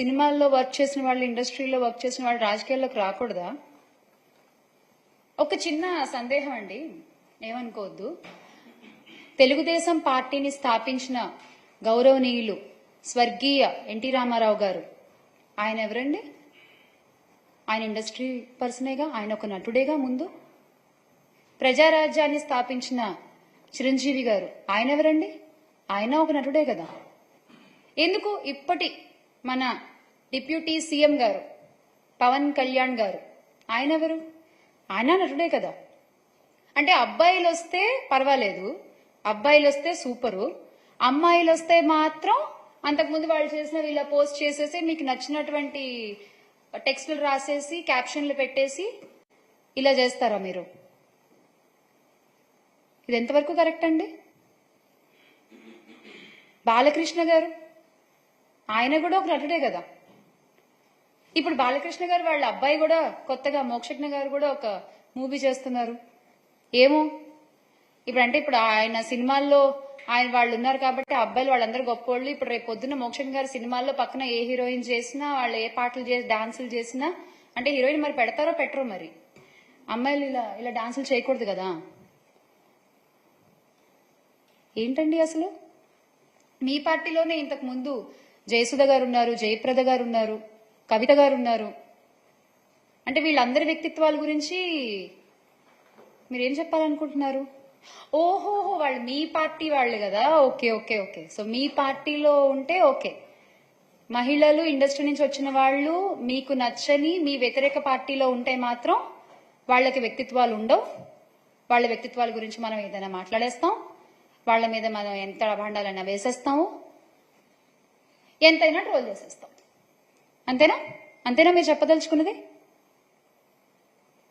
సినిమాల్లో వర్క్ చేసిన వాళ్ళు ఇండస్ట్రీలో వర్క్ చేసిన వాళ్ళు రాజకీయాల్లోకి రాకూడదా? ఒక చిన్న సందేహం అండి. ఏమనుకోవద్దు. తెలుగుదేశం పార్టీని స్థాపించిన గౌరవనీయులు స్వర్గీయ ఎన్టీ రామారావు గారు. ఆయన ఎవరండి? ఆయన ఇండస్ట్రీ పర్సనేగా ఆయన ఒక నటుడేగా ముందు? ప్రజారాజ్యాన్ని స్థాపించిన చిరంజీవి గారు. ఆయన ఎవరండి? ఆయన ఒక నటుడే కదా. ఎందుకు ఇప్పటి మన డిప్యూటీ సీఎం గారు పవన్ కళ్యాణ్ గారు. ఆయన ఎవరు? ఆయన నటుడే కదా. అంటే అబ్బాయిలు వస్తే పర్వాలేదు. అబ్బాయిలు వస్తే సూపరు. అమ్మాయిలు వస్తే మాత్రం అంతకుముందు వాళ్ళు చేసిన ఇలా పోస్ట్ చేసేసి మీకు నచ్చినటువంటి టెక్స్ట్లు రాసేసి క్యాప్షన్లు పెట్టేసి ఇలా చేస్తారా మీరు? ఇది ఎంతవరకు కరెక్ట్ అండి? బాలకృష్ణ గారు? ఆయన కూడా ఒక నటుడే కదా. ఇప్పుడు బాలకృష్ణ గారు వాళ్ళ అబ్బాయి కూడా కొత్తగా మోక్షజ్ఞ గారు కూడా ఒక మూవీ చేస్తున్నారు. ఏమో? ఇప్పుడు అంటే ఇప్పుడు ఆయన సినిమాల్లో ఆయన వాళ్ళు ఉన్నారు కాబట్టి అబ్బాయిలు వాళ్ళందరూ గొప్పోళ్ళు. ఇప్పుడు రేపు పొద్దున్న మోక్షజ్ఞ గారి సినిమాల్లో పక్కన ఏ హీరోయిన్ చేసినా వాళ్ళు ఏ పాటలు చేసి డాన్సులు చేసినా అంటే హీరోయిన్ మరి పెడతారో పెట్టరో మరి? అమ్మాయిలు ఇలా ఇలా డాన్సులు చేయకూడదు కదా? ఏంటండి అసలు? మీ పార్టీలోనే ఇంతకు ముందు జయసుధ గారు ఉన్నారు జయప్రద గారు ఉన్నారు. కవిత గారు ఉన్నారు అంటే వీళ్ళందరి వ్యక్తిత్వాల గురించి మీరేం చెప్పాలనుకుంటున్నారు? ఓహోహో వాళ్ళు మీ పార్టీ వాళ్ళు కదా. Okay okay okay. సో మీ పార్టీలో ఉంటే ఓకే. మహిళలు ఇండస్ట్రీ నుంచి వచ్చిన వాళ్ళు మీకు నచ్చని మీ వ్యతిరేక పార్టీలో ఉంటే మాత్రం వాళ్ళకి వ్యక్తిత్వాలు ఉండవు. వాళ్ళ వ్యక్తిత్వాల గురించి మనం ఏదైనా మాట్లాడేస్తాం. వాళ్ళ మీద మనం ఎంత అభాండాలైనా వేసేస్తాము. ఎంతైనా ట్రోల్ చేసేస్తాం. అంతేనా? అంతేనా మీరు చెప్పదలుచుకున్నది?